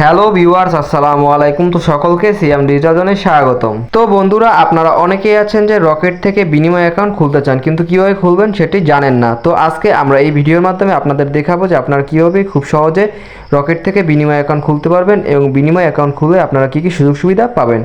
Hello viewers, আসসালামু আলাইকুম। তো সকলকে সিএম ডিজিটালজনে স্বাগতম। তো বন্ধুরা, আপনারা অনেকেই আছেন যে রকেট থেকে বিনিময় অ্যাকাউন্ট খুলতে চান, কিন্তু কীভাবে খুলবেন সেটি জানেন না। তো আজকে আমরা এই ভিডিওর মাধ্যমে আপনাদের দেখাবো যে আপনারা কীভাবে খুব সহজে রকেট থেকে বিনিময় অ্যাকাউন্ট খুলতে পারবেন এবং বিনিময় অ্যাকাউন্ট খুলে আপনারা কী কী সুযোগ সুবিধা পাবেন।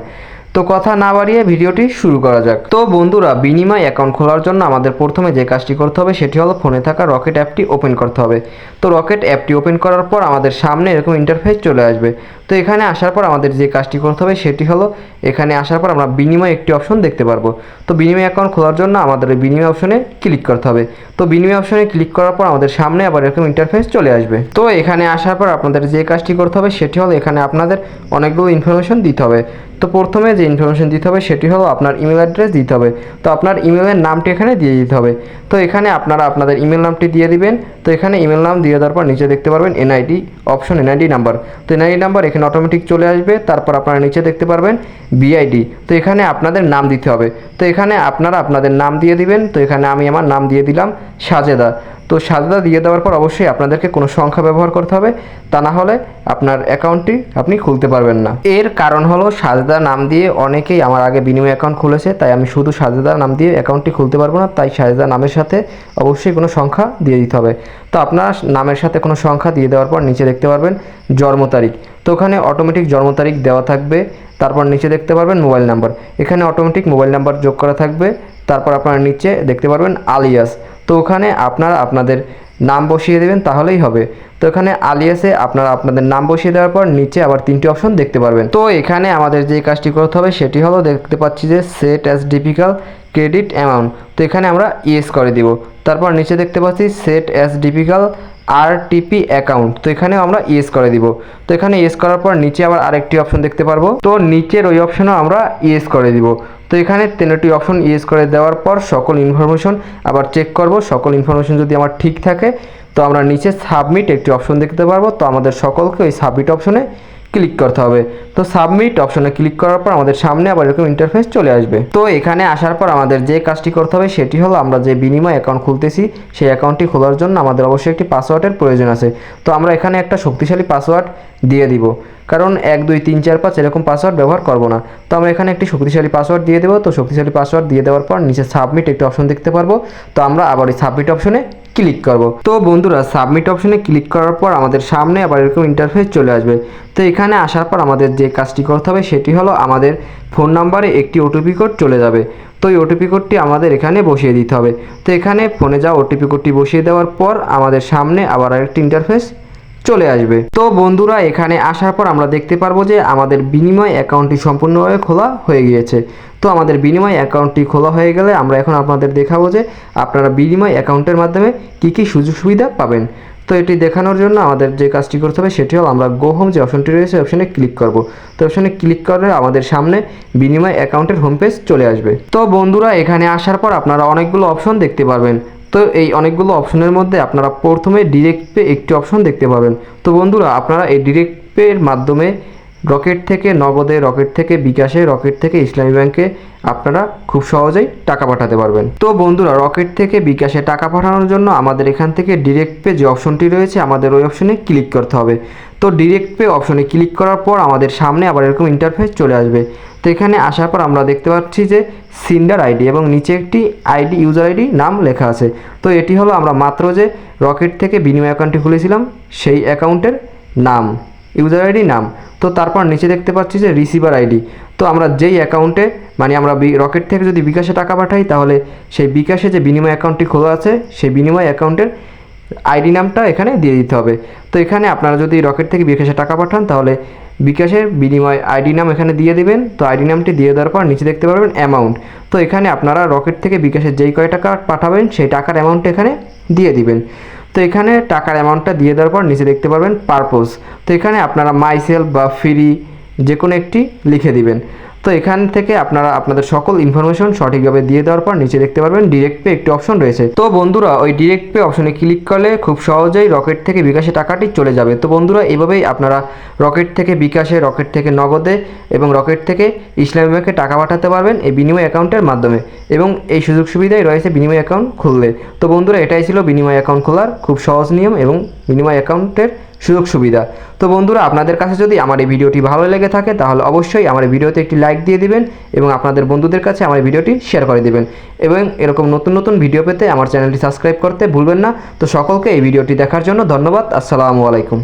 তো কথা না বাড়িয়ে ভিডিওটি শুরু করা যাক। তো বন্ধুরা, বিনিময় অ্যাকাউন্ট খোলার জন্য আমাদের প্রথমে যে কাজটি করতে হবে সেটি হলো ফোনে থাকা রকেট অ্যাপটি ওপেন করতে হবে। তো রকেট অ্যাপটি ওপেন করার পর আমাদের সামনে এরকম ইন্টারফেস চলে আসবে। তো এখানে আসার পর আমাদের যে কাজটি করতে হবে সেটি হলো এখানে আসার পর আমরা বিনিময় একটি অপশন দেখতে পারব। তো বিনিময় অ্যাকাউন্ট খোলার জন্য আমাদের বিনিময় অপশনে ক্লিক করতে হবে। তো বিনিময় অপশনে ক্লিক করার পর আমাদের সামনে আবার এরকম ইন্টারফেস চলে আসবে। তো এখানে আসার পর আপনাদের যে কাজটি করতে হবে সেটি হলো এখানে আপনাদের অনেকগুলো ইনফরমেশন দিতে হবে। তো প্রথমে যে ইনফরমেশন দিতে হবে সেটি হলো আপনার ইমেল অ্যাড্রেস দিতে হবে। তো আপনার ইমেলের নামটি এখানে দিয়ে দিতে হবে। তো এখানে আপনারা আপনাদের ইমেল নামটি দিয়ে দিবেন। তো এখানে ইমেল নাম দিয়ে দেওয়ার পর নিচে দেখতে পারবেন এনআইডি অপশন এনআইডি নাম্বার তো এনআইডি নাম্বার এখানে অটোমেটিক চলে আসবে, তারপর আপনারা নিচে দেখতে পারবেন বিআইডি তো এখানে আপনাদের নাম দিতে হবে। তো এখানে আপনারা আপনাদের নাম দিয়ে দিবেন। তো এখানে আমি আমার নাম দিয়ে দিলাম সাজেদা। তো সাজেদা দিয়ে দেওয়ার পর অবশ্যই আপনাদেরকে কোনো সংখ্যা ব্যবহার করতে হবে। তা না হলে আপনার অ্যাকাউন্টটি আপনি খুলতে পারবেন না। এর কারণ হলো সাজেদা নাম দিয়ে অনেকেই আমার আগে বিনিময় অ্যাকাউন্ট খুলেছে, তাই আমি শুধু সাজেদা নাম দিয়ে অ্যাকাউন্টটি খুলতে পারব না। তাই সাজেদা নামের সাথে অবশ্যই কোনো সংখ্যা দিয়ে দিতে হবে। তো আপনার নামের সাথে কোনো সংখ্যা দিয়ে দেওয়ার পর নিচে দেখতে পারবেন জন্ম তারিখ। তো ওখানে অটোমেটিক জন্ম তারিখ দেওয়া থাকবে, তারপর নিচে দেখতে পারবেন মোবাইল নাম্বার এখানে অটোমেটিক মোবাইল নাম্বার যোগ করা থাকবে, তারপর আপনারা নিচে দেখতে পারবেন আলিয়াস তো ওখানে আপনারা আপনাদের নাম বসিয়ে দেবেন, তাহলেই হবে। তো এখানে আলিয়াসে আপনারা আপনাদের নাম বসিয়ে দেওয়ার পর নিচে আবার তিনটি অপশন দেখতে পারবেন। তো এখানে আমাদের যে কাজটি করতে হবে সেটি হলো দেখতে পাচ্ছি যে set as typical credit amount তো এখানে আমরা ইয়েস করে দিব। তারপর নিচে দেখতে পাচ্ছি set as typical RTP account তো এখানে আমরা ইয়েস করে দিব। তো এখানে ইয়েস করার পর নিচে আবার আরেকটি অপশন দেখতে পারব। তো নিচের ওই অপশনও আমরা ইয়েস করে দিব। তো এখানে তিনটি অপশন ইয়েস করে দেওয়ার পর সকল ইনফরমেশন আবার চেক করব। সকল ইনফরমেশন যদি আমার ঠিক থাকে, তো আমরা নিচে সাবমিট একটি অপশন দেখতে পারব। তো আমাদের সকলকে ওই সাবমিট অপশনে ক্লিক করতে হবে। তো সাবমিট অপশনে ক্লিক করার পর আমাদের সামনে আবার এরকম ইন্টারফেস চলে আসবে। তো এখানে আসার পর আমাদের যে কাজটি করতে হবে সেটি হলো আমরা যে বিনিময় অ্যাকাউন্ট খুলতেছি, সেই অ্যাকাউন্টটি খোলার জন্য আমাদের অবশ্যই একটি পাসওয়ার্ডের প্রয়োজন আছে। তো আমরা এখানে একটা শক্তিশালী পাসওয়ার্ড দিয়ে দিব। কারণ এক, দুই, তিন, চার, পাঁচ এরকম পাসওয়ার্ড ব্যবহার করব না। তো আমরা এখানে একটি শক্তিশালী পাসওয়ার্ড দিয়ে দেবো। তো শক্তিশালী পাসওয়ার্ড দিয়ে দেওয়ার পর নিচে সাবমিট একটি অপশন দেখতে পারব। তো আমরা আবার এই সাবমিট অপশনে ক্লিক করব। তো বন্ধুরা সাবমিট অপশনে ক্লিক করার পর আমাদের সামনে আবার এরকম ইন্টারফেস চলে আসবে। তো এখানে আসার পর আমাদের যে কাজটি করতে হবে সেটি হলো আমাদের ফোন নাম্বারে একটি ওটিপি কোড চলে যাবে। তো এই ওটিপি কোডটি আমাদের এখানে বসিয়ে দিতে হবে। তো এখানে ফোনে যাওয়া ওটিপি কোডটি বসিয়ে দেওয়ার পর আমাদের সামনে আবার আরেকটি ইন্টারফেস চলে আসবে। তো বন্ধুরা, এখানে আসার পর আমরা দেখতে পারব যে আমাদের বিনিময় অ্যাকাউন্টটি সম্পূর্ণভাবে খোলা হয়ে গিয়েছে। তো আমাদের বিনিময় অ্যাকাউন্টটি খোলা হয়ে গেলে আমরা এখন আপনাদের দেখাবো যে আপনারা বিনিময় অ্যাকাউন্টের মাধ্যমে কী কী সুযোগ সুবিধা পাবেন। তো এটি দেখানোর জন্য আমাদের যে কাজটি করতে হবে সেটি হল আমরা গো হোম যে অপশনটি রয়েছে অপশনে ক্লিক করব। তো অপশনে ক্লিক করলে আমাদের সামনে বিনিময় অ্যাকাউন্টের হোম পেজ চলে আসবে। তো বন্ধুরা, এখানে আসার পর আপনারা অনেকগুলো অপশন দেখতে পারবেন। তো এই অনেকগুলো অপশনের মধ্যে আপনারা প্রথমে ডিরেক্ট পে একটি অপশন দেখতে পাবেন। তো বন্ধুরা, আপনারা এই ডিরেক্ট পের মাধ্যমে রকেট থেকে নগদে, রকেট থেকে বিকাশে, রকেট থেকে ইসলামী ব্যাংকে আপনারা খুব সহজেই টাকা পাঠাতে পারবেন। তো বন্ধুরা, রকেট থেকে বিকাশে টাকা পাঠানোর জন্য আমাদের এখান থেকে ডিরেক্ট পে যে অপশনটি রয়েছে, আমাদের ওই অপশনে ক্লিক করতে হবে। তো ডিরেক্ট পে অপশনে ক্লিক করার পর আমাদের সামনে আবার এরকম ইন্টারফেস চলে আসবে। তো এখানে আসার পর আমরা দেখতে পাচ্ছি যে সিন্ডার আইডি এবং নিচে একটি আইডি ইউজার আইডি নাম লেখা আছে। তো এটি হলো আমরা মাত্র যে রকেট থেকে বিনিময় অ্যাকাউন্টটি খুলেছিলাম, সেই অ্যাকাউন্টের নাম ইউজার আইডি নাম। তো তারপর নিচে দেখতে পাচ্ছি যে রিসিভার আইডি তো আমরা যেই অ্যাকাউন্টে মানে আমরা রকেট থেকে যদি বিকাশে টাকা পাঠাই, তাহলে সেই বিকাশে যে বিনিময় অ্যাকাউন্টটি খোলা আছে, সেই বিনিময় অ্যাকাউন্টের আইডি নামটা এখানে দিয়ে দিতে হবে। তো এখানে আপনারা যদি রকেট থেকে বিকাশে টাকা পাঠান, তাহলে বিকাশের বিনিময় আইডি নাম এখানে দিয়ে দেবেন। তো আইডি নামটি দিয়ে দেওয়ার পর নিচে দেখতে পারবেন অ্যামাউন্ট তো এখানে আপনারা রকেট থেকে বিকাশে যেই কয় টাকা পাঠাবেন, সেই টাকার অ্যামাউন্ট এখানে দিয়ে দিবেন। তো এখানে টাকার অ্যামাউন্টটা দিয়ে দেওয়ার পর নিচে দেখতে পারবেন পারপোজ তো এখানে আপনারা মাইসেল বা ফ্রি যে কোনো একটি লিখে দিবেন। তো এখান থেকে আপনারা আপনাদের সকল ইনফরমেশন সঠিকভাবে দিয়ে দেওয়ার পর নিচে দেখতে পারবেন ডিরেক্ট পে একটি অপশন রয়েছে। তো বন্ধুরা, ওই ডিরেক্ট পে অপশনে ক্লিক করলে খুব সহজেই রকেট থেকে বিকাশে টাকাটি চলে যাবে। তো বন্ধুরা, এভাবেই আপনারা রকেট থেকে বিকাশে রকেট থেকে নগদে এবং রকেট থেকে ইসলামী ব্যাংকে টাকা পাঠাতে পারবেন এই বিনিময় অ্যাকাউন্টের মাধ্যমে এবং এই সুযোগ সুবিধাই রয়েছে বিনিময় অ্যাকাউন্ট খুললে। তো বন্ধুরা, এটাই ছিল বিনিময় অ্যাকাউন্ট খোলার খুব সহজ নিয়ম এবং বিনিময় অ্যাকাউন্টের সুযোগ সুবিধা। তো বন্ধুরা, আপনাদের কাছে যদি আমার এই ভিডিওটি ভালো লেগে থাকে, তাহলে অবশ্যই আমার ভিডিওতে একটি লাইক দিয়ে দিবেন এবং আপনাদের বন্ধুদের কাছে আমার ভিডিওটি শেয়ার করে দিবেন। এবং এরকম নতুন নতুন ভিডিও পেতে আমার চ্যানেলটি সাবস্ক্রাইব করতে ভুলবেন না। তো সকলকে এই ভিডিওটি দেখার জন্য ধন্যবাদ। আসসালামু আলাইকুম।